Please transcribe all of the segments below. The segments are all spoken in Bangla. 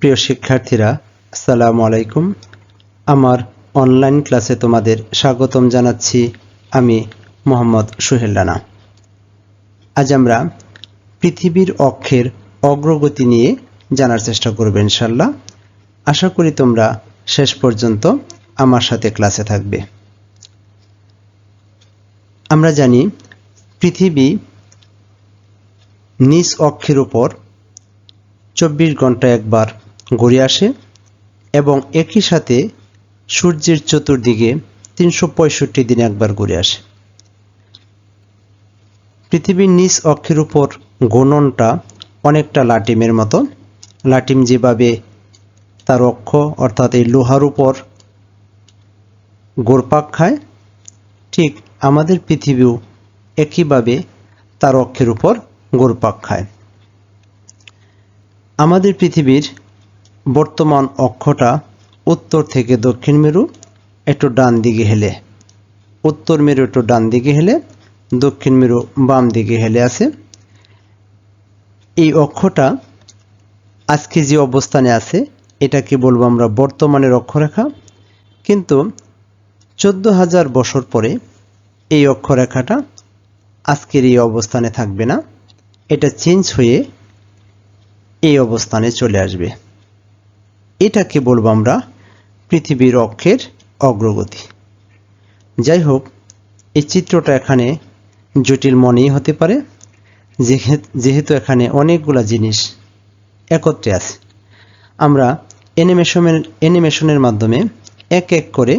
প্রিয় শিক্ষার্থীরা, আসসালামু আলাইকুম। আমার অনলাইন ক্লাসে তোমাদের স্বাগতম জানাচ্ছি আমি মোহাম্মদ সোহেল রানা। আজ আমরা পৃথিবীর অক্ষের অগ্রগতি নিয়ে জানার চেষ্টা করব ইনশাল্লাহ আশা করি তোমরা শেষ পর্যন্ত আমার সাথে ক্লাসে থাকবে। আমরা জানি পৃথিবী নিজ অক্ষের উপর চব্বিশ ঘণ্টা একবার ঘুরে আসে এবং একই সাথে সূর্যের চতুর্দিকে তিনশো পঁয়ষট্টি দিন একবার ঘুরে আসে। পৃথিবীর নিজ অক্ষের উপর গণনটা অনেকটা লাটিমের মতো। লাটিম যেভাবে তার অক্ষ অর্থাৎ এই লোহার উপর গোরপাক খায়, ঠিক আমাদের পৃথিবীও একইভাবে তার অক্ষের উপর গোরপাক খায়। আমাদের পৃথিবীর বর্তমান অক্ষটা উত্তর থেকে দক্ষিণ মেরু, একটু ডান দিকে হেলে। উত্তর মেরু একটু ডান দিকে হেলে, দক্ষিণ মেরু বাম দিকে হেলে আছে। এই অক্ষটা আজকে যে অবস্থানে আছে, এটাকে বলব আমরা বর্তমানের অক্ষরেখা। কিন্তু চোদ্দ হাজার বছর পরে এই অক্ষরেখাটা আজকের এই অবস্থানে থাকবে না। এটা চেঞ্জ হয়ে এই অবস্থানে চলে আসবে। এটাকে বলব আমরা পৃথিবীর অক্ষের অগ্রগতি। যাই হোক এই চিত্রটা এখানে জটিল মনেই হতে পারে যেহেতু এখানে অনেকগুলা জিনিস একত্রে আছে। আমরা অ্যানিমেশনের অ্যানিমেশনের মাধ্যমে এক এক করে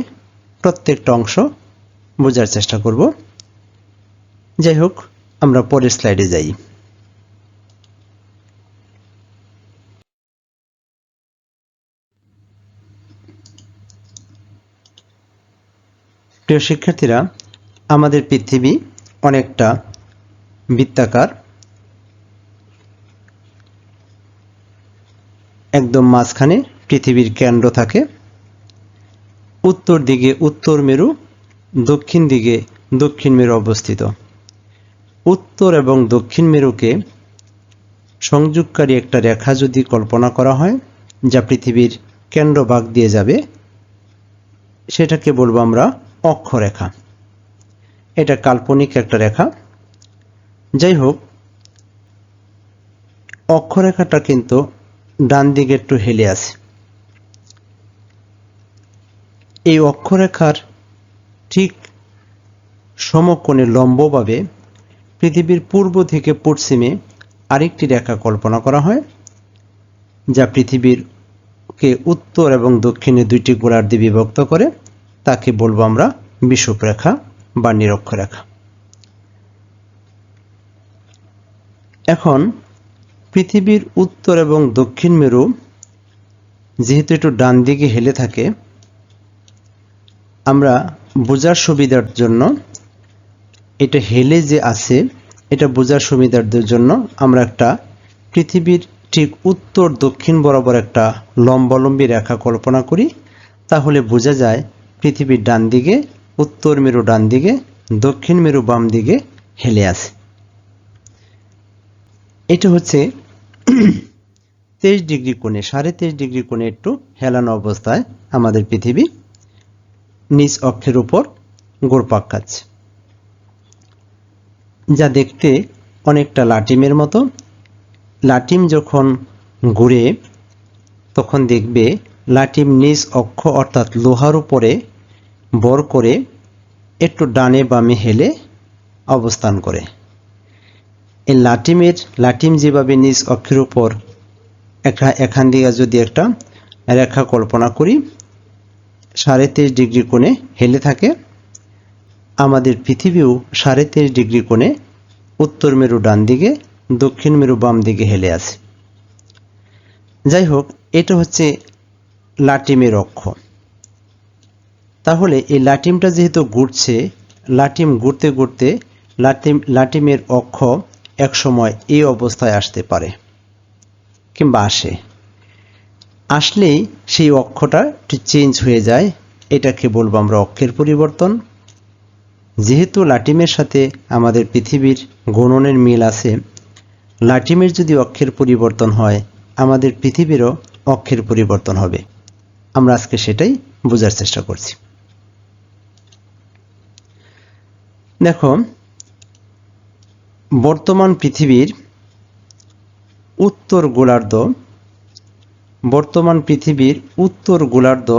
প্রত্যেকটা অংশ বোঝার চেষ্টা করব। যাই হোক আমরা পরের স্লাইডে যাই। প্রিয় শিক্ষার্থীরা, আমাদের পৃথিবী অনেকটা বৃত্তাকার। একদম মাঝখানে পৃথিবীর কেন্দ্র থাকে। উত্তর দিকে উত্তর মেরু, দক্ষিণ দিকে দক্ষিণ মেরু অবস্থিত। উত্তর এবং দক্ষিণ মেরুকে সংযোগকারী একটা রেখা যদি কল্পনা করা হয়, যা পৃথিবীর কেন্দ্রভাগ দিয়ে যাবে, সেটাকে বলব আমরা অক্ষরেখা। এটা কাল্পনিক একটা রেখা। যাই হোক অক্ষরেখাটা কিন্তু ডান দিকে একটু হেলে আছে। এই অক্ষরেখার ঠিক সমকোণে লম্বভাবে পৃথিবীর পূর্ব থেকে পশ্চিমে আরেকটি রেখা কল্পনা করা হয়, যা পৃথিবীর কে উত্তর এবং দক্ষিণে দুইটি গোড়ার দিয়ে বিভক্ত করে তাকে বলব আমরা বিষুবরেখা বা নিরক্ষ রেখা। এখন পৃথিবীর উত্তর এবং দক্ষিণ মেরু যেহেতু একটু ডান দিকে হেলে থাকে, আমরা বোঝার সুবিধার জন্য এটা হেলে যে আছে, এটা বোঝার সুবিধার জন্য আমরা একটা পৃথিবীর ঠিক উত্তর দক্ষিণ বরাবর একটা লম্বালম্বী রেখা কল্পনা করি, তাহলে বোঝা যায় পৃথিবীর ডান দিকে, উত্তর মেরু ডান দিকে, দক্ষিণ মেরু বাম দিকে হেলে আছে। এটা হচ্ছে তেইশ ডিগ্রি কোণে, সাড়ে তেইশ ডিগ্রি কোণে একটু হেলানো অবস্থায় আমাদের পৃথিবী নিজ অক্ষের উপর গোড়পাক খাচ্ছে। যা দেখতে অনেকটা লাটিমের মতো। লাটিম যখন ঘুরে, তখন দেখবে লাটিম নিজ অক্ষ অর্থাৎ লোহার উপরে বর করে একটু ডানে বামে হেলে অবস্থান করে। এই লাটিমের, লাটিম যেভাবে নিজ অক্ষের উপর একটা এখান দিয়ে যদি একটা রেখা কল্পনা করি, সাড়ে তেইশ ডিগ্রি কোণে হেলে থাকে। আমাদের পৃথিবীও সাড়ে তেইশ ডিগ্রি কোণে উত্তর মেরু ডান দিকে, দক্ষিণ মেরু বাম দিকে হেলে আছে। যাই হোক, এটা হচ্ছে লাটিমের অক্ষ তাহলে এই লাটিমটা যেহেতু ঘুরছে, লাটিম ঘুরতে ঘুরতে লাটিম, লাটিমের অক্ষ একসময় এই অবস্থায় আসতে পারে কিংবা আসে। আসলেই সেই অক্ষটা একটু চেঞ্জ হয়ে যায়। এটাকে বলব আমরা অক্ষের পরিবর্তন। যেহেতু লাটিমের সাথে আমাদের পৃথিবীর গণনের মিল আছে, লাটিমের যদি অক্ষের পরিবর্তন হয়, আমাদের পৃথিবীরও অক্ষের পরিবর্তন হবে। আমরা আজকে সেটাই বোঝার চেষ্টা করছি। দেখো, বর্তমান পৃথিবীর উত্তর গোলার্ধ, বর্তমান পৃথিবীর উত্তর গোলার্ধ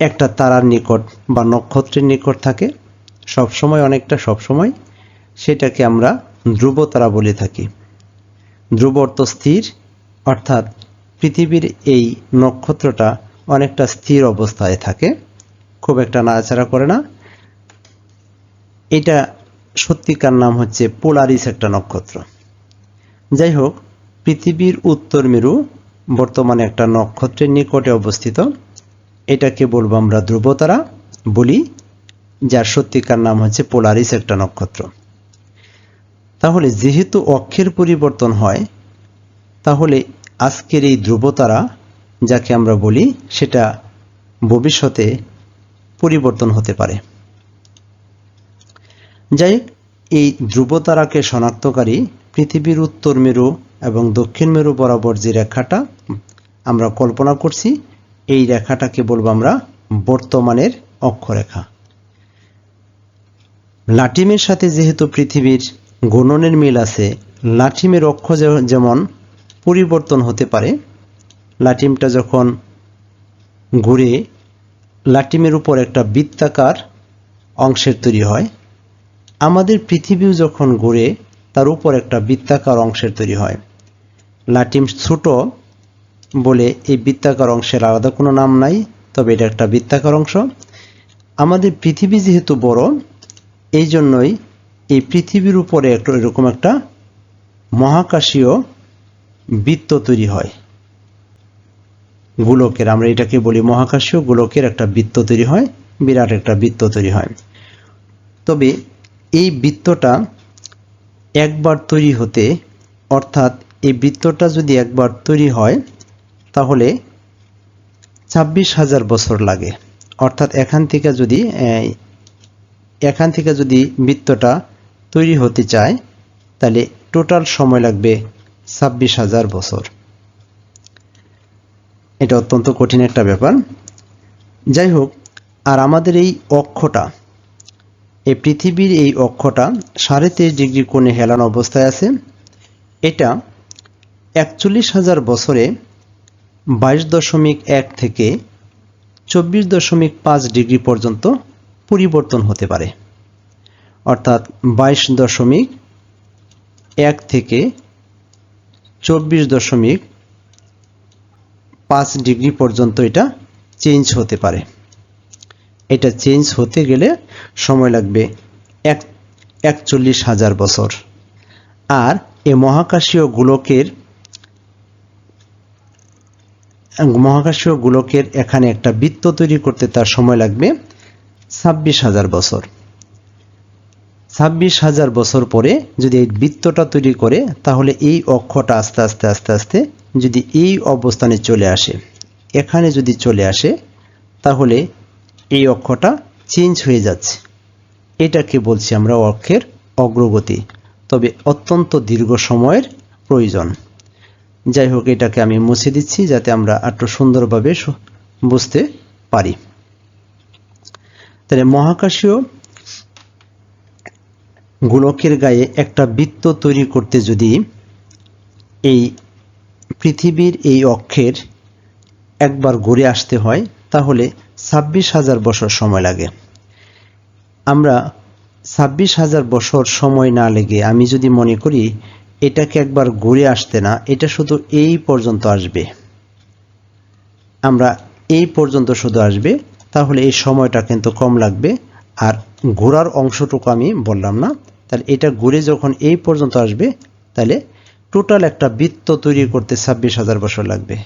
একটা তারার নিকট বা নক্ষত্রের নিকট থাকে। সবসময় অনেকটা সবসময় সেটাকে আমরা ধ্রুব তারা বলে থাকি। ধ্রুব অর্থ স্থির, অর্থাৎ পৃথিবীর এই নক্ষত্রটা অনেকটা স্থির অবস্থায় থাকে, খুব একটা নাড়াচাড়া করে না। এটা সত্যিকার নাম হচ্ছে পোলারিস একটা নক্ষত্র। যাই হোক, পৃথিবীর উত্তর মেরু বর্তমানে একটা নক্ষত্রের নিকটে অবস্থিত। এটাকে বলব আমরা ধ্রুবতারা বলি, যার সত্যিকার নাম হচ্ছে পোলারিস একটা নক্ষত্র। তাহলে যেহেতু অক্ষের পরিবর্তন হয়, তাহলে আজকের এই ধ্রুবতারা যাকে আমরা বলি, সেটা ভবিষ্যতে পরিবর্তন হতে পারে। যাই এই ধ্রুবতারাকে শনাক্তকারী পৃথিবীর উত্তর মেরু এবং দক্ষিণ মেরু বরাবর যে রেখাটা আমরা কল্পনা করছি, এই রেখাটাকে বলব আমরা বর্তমানের অক্ষরেখা। লাটিমের সাথে যেহেতু পৃথিবীর গণনের মিল আছে, লাটিমের অক্ষ যেমন পরিবর্তন হতে পারে। লাটিমটা যখন ঘুরে লাটিমের উপর একটা বৃত্তাকার অংশের তৈরি হয়, আমাদের পৃথিবীও যখন ঘুরে তার উপর একটা বৃত্তাকার অংশের তৈরি হয়। লাটিম ছোট বলে এই বৃত্তাকার অংশের আলাদা কোনো নাম নাই, তবে এটা একটা বৃত্তাকার অংশ। আমাদের পৃথিবী যেহেতু বড় এই জন্যই এই পৃথিবীর উপরে একটা এরকম একটা মহাকাশীয় বৃত্ত তৈরি হয়। গোলকের, আমরা এটাকে বলি মহাকাশীয় গোলকের একটা বৃত্ত তৈরি হয়, বিরাট একটা বৃত্ত তৈরি হয়। তবে এই বৃত্তটা একবার তৈরি হতে, অর্থাৎ এই বৃত্তটা যদি একবার তৈরি হয়, তাহলে ছাব্বিশ হাজার বছর লাগে। অর্থাৎ এখান থেকে যদি এখান থেকে যদি বৃত্তটা তৈরি হতে চায়, তাহলে টোটাল সময় লাগবে ছাব্বিশ হাজার বছর। এটা অত্যন্ত কঠিন একটা ব্যাপার। যাই হোক, আর আমাদের এই অক্ষটা, এই পৃথিবীর এই অক্ষটা সাড়ে তেইশ ডিগ্রি কোণে হেলানো অবস্থায় আছে। এটা একচল্লিশ হাজার বছরে বাইশ দশমিক এক থেকে চব্বিশ দশমিক পাঁচ ডিগ্রি পর্যন্ত পরিবর্তন হতে পারে। অর্থাৎ বাইশ দশমিক এক থেকে চব্বিশ দশমিক পাঁচ ডিগ্রি পর্যন্ত এটা চেঞ্জ হতে পারে। এটা চেঞ্জ হতে গেলে সময় লাগবে এক, একচল্লিশ হাজার বছর। আর এ মহাকাশীয় গোলকের মহাকাশীয় গোলকের এখানে একটা বৃত্ত তৈরি করতে তার সময় লাগবে ছাব্বিশ হাজার বছর। ছাব্বিশ হাজার বছর পরে যদি এই বৃত্তটা তৈরি করে, তাহলে এই অক্ষটা আস্তে আস্তে আস্তে আস্তে যদি এই অবস্থানে চলে আসে, এখানে যদি চলে আসে, তাহলে এই অক্ষটা চেঞ্জ হয়ে যাচ্ছে। এটাকে বলছি আমরা অক্ষের অগ্রগতি। তবে অত্যন্ত দীর্ঘ সময়ের প্রয়োজন। যাই হোক, এটাকে আমি মুছে দিচ্ছি যাতে আমরা একটু সুন্দরভাবে বুঝতে পারি। তাহলে মহাকাশীয় গোলকের গায়ে একটা বৃত্ত তৈরি করতে যদি এই পৃথিবীর এই অক্ষের একবার ঘুরে আসতে হয়, তাহলে ছাব্বিশ হাজার বছর সময় লাগে। আমরা ছাব্বিশ হাজার বছর সময় না লেগে আমি যদি মনে করি, এটাকে একবার ঘুরে আসতে না, এটা শুধু এই পর্যন্ত আসবে। আমরা এই পর্যন্ত শুধু আসবে, তাহলে এই সময়টা কিন্তু কম লাগবে, আর ঘোরার অংশটুকু আমি বললাম না। তাহলে এটা ঘুরে যখন এই পর্যন্ত আসবে, তাহলে টোটাল একটা বৃত্ত তৈরি করতে ছাব্বিশ হাজার বছর লাগবে।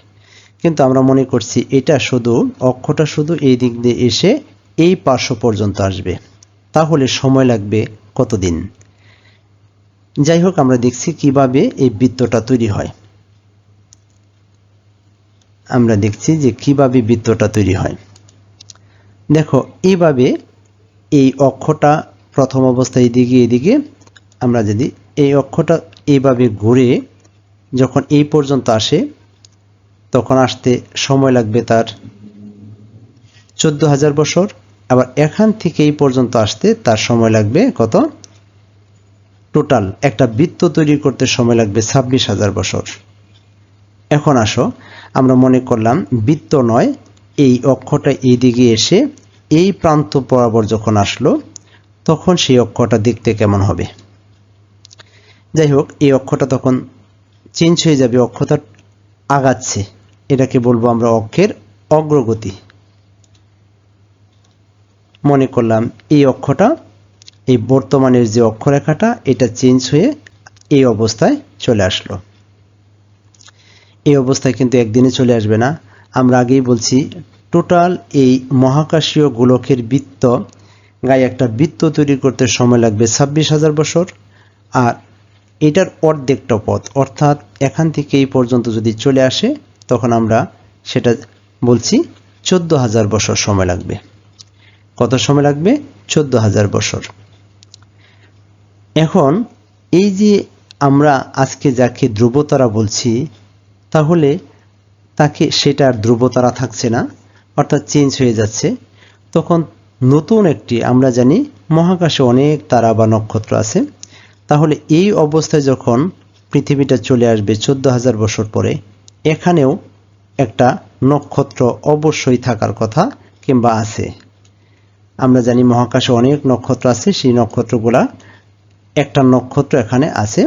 কিন্তু আমরা মনে করছি এটা শুধু, অক্ষটা শুধু এই দিক দিয়ে এসে এই পার্শ্ব পর্যন্ত আসবে। তাহলে সময় লাগবে কতদিন? যাই হোক, আমরা দেখছি কীভাবে এই বৃত্তটা তৈরি হয়। আমরা দেখছি যে কীভাবে বৃত্তটা তৈরি হয়। দেখো, এইভাবে এই অক্ষটা প্রথম অবস্থায় এদিকে এদিকে আমরা যদি এই অক্ষটা এইভাবে ঘুরে যখন এই পর্যন্ত আসে, তখন আসতে সময় লাগবে তার চোদ্দ হাজার বছর। আবার এখান থেকে এই পর্যন্ত আসতে তার সময় লাগবে কত? টোটাল একটা বৃত্ত তৈরি করতে সময় লাগবে ছাব্বিশ হাজার বছর। এখন আসো, আমরা মনে করলাম বৃত্ত নয়, এই অক্ষটা এই দিকে এসে এই প্রান্ত বরাবর যখন আসলো, তখন সেই অক্ষটা দেখতে কেমন হবে? যাই হোক এই অক্ষটা তখন চেঞ্জ হয়ে যাবে অক্ষটা আগাচ্ছে। এটাকে বলব আমরা অক্ষের অগ্রগতি। মনে করলাম এই অক্ষটা এই বর্তমানের যে অক্ষরেখাটা, এটা চেঞ্জ হয়ে এই অবস্থায় চলে আসলো। এই অবস্থায় কিন্তু একদিনে চলে আসবে না। আমরা আগেই বলছি টোটাল এই মহাকাশীয় গোলকের বৃত্ত গায়ে একটা বৃত্ত তৈরি করতে সময় লাগবে ছাব্বিশ হাজার বছর। আর এটার অর্ধেকটা পথ, অর্থাৎ এখান থেকে এই পর্যন্ত যদি চলে আসে, তখন আমরা সেটা বলছি চোদ্দ হাজার বছর সময় লাগবে। কত সময় লাগবে? চোদ্দ হাজার বছর। এখন এই যে আমরা আজকে যাকে ধ্রুবতারা বলছি, তাহলে তাকে সেটা আর ধ্রুবতারা থাকছে না। অর্থাৎ চেঞ্জ হয়ে যাচ্ছে, তখন নতুন একটি, আমরা জানি মহাকাশে অনেক তারা বা নক্ষত্র আছে, তাহলে এই অবস্থায় যখন পৃথিবীটা চলে আসবে চোদ্দ হাজার বছর পরে, এখানেও একটা নক্ষত্র অবশ্যই থাকার কথা কিংবা আছে। আমরা জানি মহাকাশে অনেক নক্ষত্র আছে, সেই নক্ষত্রগুলা, একটা নক্ষত্র এখানে আছে,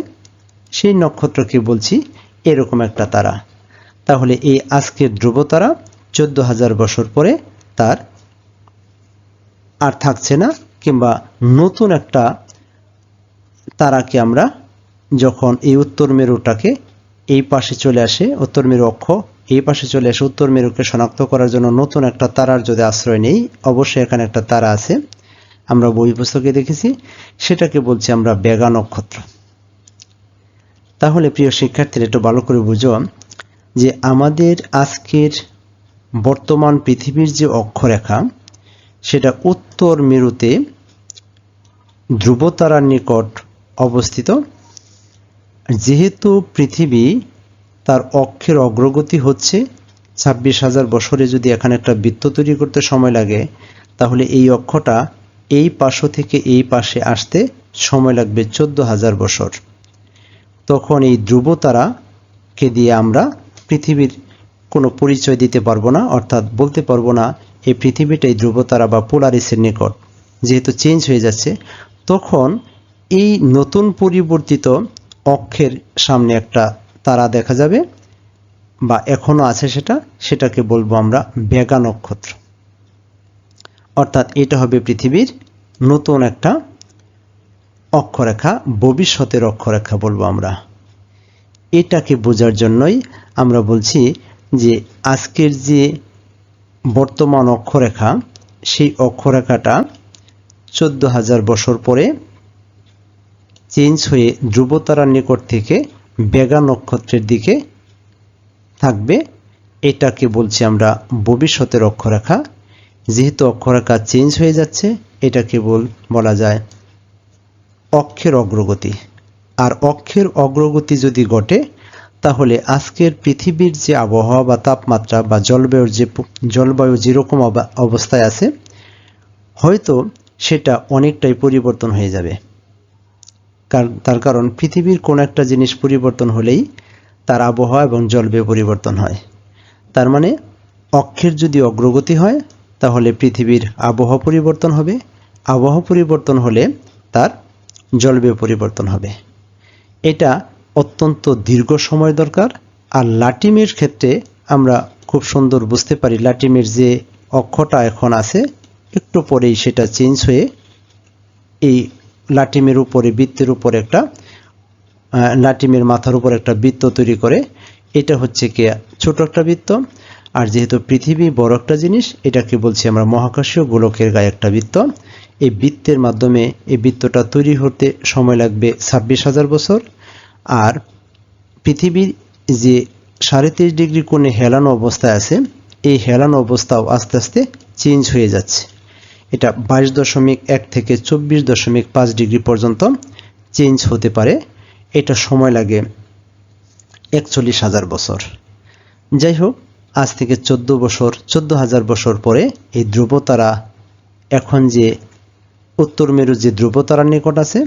সেই নক্ষত্রকে বলছি এরকম একটা তারা। তাহলে এই আজকের ধ্রুবতারা চোদ্দ হাজার বছর পরে তার আর থাকছে না, কিংবা নতুন একটা তারাকে আমরা যখন এই উত্তর মেরুটাকে এই পাশে চলে আসে, উত্তর মেরু অক্ষ, এই পাশে চলে আসে উত্তর মেরুকে শনাক্ত করার জন্য নতুন একটা তারার যদি আশ্রয় নেই, অবশ্যই এখানে একটা তারা আছে। আমরা বই পুস্তকে দেখেছি, সেটাকে বলছি আমরা বেগা নক্ষত্র। তাহলে প্রিয় শিক্ষার্থীরা একটু ভালো করে বুঝো যে আমাদের আজকের বর্তমান পৃথিবীর যে অক্ষরেখা, সেটা উত্তর মেরুতে ধ্রুবতারার নিকট অবস্থিত। যেহেতু পৃথিবী তার অক্ষের অগ্রগতি হচ্ছে, ছাব্বিশ হাজার বছরে যদি এখানে একটা বৃত্ত তৈরি করতে সময় লাগে, তাহলে এই অক্ষটা এই পাশ থেকে এই পাশে আসতে সময় লাগবে চোদ্দ হাজার বছর। তখন এই ধ্রুবতারাকে দিয়ে আমরা পৃথিবীর কোনো পরিচয় দিতে পারব না, অর্থাৎ বলতে পারব না এই পৃথিবীটাই ধ্রুবতারা বা পোলারিসের নিকট যেহেতু চেঞ্জ হয়ে যাচ্ছে, তখন এই নতুন পরিবর্তিত অক্ষের সামনে একটা তারা দেখা যাবে, বা এখনও আছে সেটা, সেটাকে বলব আমরা বেগা নক্ষত্র। অর্থাৎ এটা হবে পৃথিবীর নতুন একটা অক্ষরেখা, ভবিষ্যতের অক্ষরেখা বলব আমরা। এটাকে বোঝার জন্যই আমরা বলছি যে আজকের যে বর্তমান অক্ষরেখা, সেই অক্ষরেখাটা চোদ্দ হাজার বছর পরে চেঞ্জ হয়ে ধ্রুবতারার নিকট থেকে বেগা নক্ষত্রের দিকে থাকবে। এটাকে বলছি আমরা ভবিষ্যতের অক্ষরেখা। যেহেতু অক্ষরেখা চেঞ্জ হয়ে যাচ্ছে, এটাকে বল, বলা যায় অক্ষের অগ্রগতি। আর অক্ষের অগ্রগতি যদি ঘটে তাহলে আজকের পৃথিবীর যে আবহাওয়া বা তাপমাত্রা বা জলবায়ুর যে জলবায়ু যেরকম অবস্থায় আছে, হয়তো সেটা অনেকটাই পরিবর্তন হয়ে যাবে। তার কারণ পৃথিবীর কোন একটা জিনিস পরিবর্তন হলেই তার আবহাওয়া এবং জলবায়ু পরিবর্তন হয়। তার মানে অক্ষের যদি অগ্রগতি হয়, তাহলে পৃথিবীর আবহাওয়া পরিবর্তন হবে। আবহাওয়া পরিবর্তন হলে তার জলবায়ু পরিবর্তন হবে। এটা অত্যন্ত দীর্ঘ সময় দরকার। আর লাটিমের ক্ষেত্রে আমরা খুব সুন্দর বুঝতে পারি লাটিমের যে অক্ষটা এখন আছে, একটু পরেই সেটা চেঞ্জ হয়ে এই লাটিমের উপরে, বৃত্তের উপরে একটা লাটিমের মাথার উপর একটা বৃত্ত তৈরি করে। এটা হচ্ছে কি ছোট একটা বৃত্ত। আর যেহেতু পৃথিবী বড় একটা জিনিস, এটাকে বলছি আমরা মহাকাশীয় গোলকের গায়ে একটা বৃত্ত। এই বৃত্তের মাধ্যমে এই বৃত্তটা তৈরি হতে সময় লাগবে ছাব্বিশ হাজার বছর। আর পৃথিবীর যে সাড়ে তেইশ ডিগ্রি কোণে হেলানো অবস্থায় আছে, এই হেলানো অবস্থাও আস্তে আস্তে চেঞ্জ হয়ে যাচ্ছে। এটা বাইশ দশমিক এক থেকে চব্বিশ দশমিক পাঁচ ডিগ্রি পর্যন্ত চেঞ্জ হতে পারে। এটা সময় লাগে একচল্লিশ হাজার বছর। যাই হোক, আজ থেকে চোদ্দ বছর, চোদ্দ হাজার বছর পরে এই ধ্রুবতারা এখন যে উত্তর মেরু যে ধ্রুবতারার নিকট আছে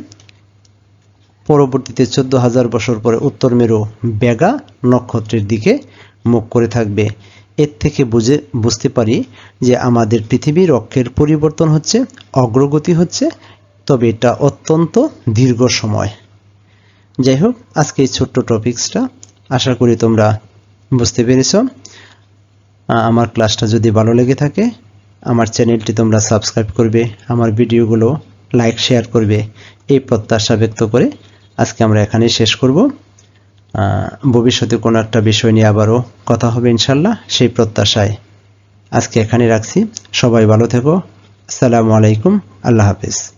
পরবর্তীতে চোদ্দ হাজার বছর পরে উত্তর মেরু বেগা নক্ষত্রের দিকে মুখ করে থাকবে। এর থেকে বুঝে, বুঝতে পারি যে আমাদের পৃথিবীর অক্ষের পরিবর্তন হচ্ছে, অগ্রগতি হচ্ছে, তবে এটা অত্যন্ত দীর্ঘ সময়। যাই হোক, আজকে এই ছোট্ট টপিক্সটা আশা করি তোমরা বুঝতে পেরেছ। আমার ক্লাসটা যদি ভালো লেগে থাকে, আমার চ্যানেলটি তোমরা সাবস্ক্রাইব করবে, আমার ভিডিওগুলো লাইক, শেয়ার করবে, এই প্রত্যাশা ব্যক্ত করে আজকে আমরা এখানেই শেষ করব। ভবিষ্যতে কোনো একটা বিষয় নিয়ে আবারও কথা হবে ইনশাল্লাহ, সেই প্রত্যাশায় আজকে এখানে রাখছি। সবাই ভালো থেকো। আসসালামু আলাইকুম। আল্লাহ হাফিজ।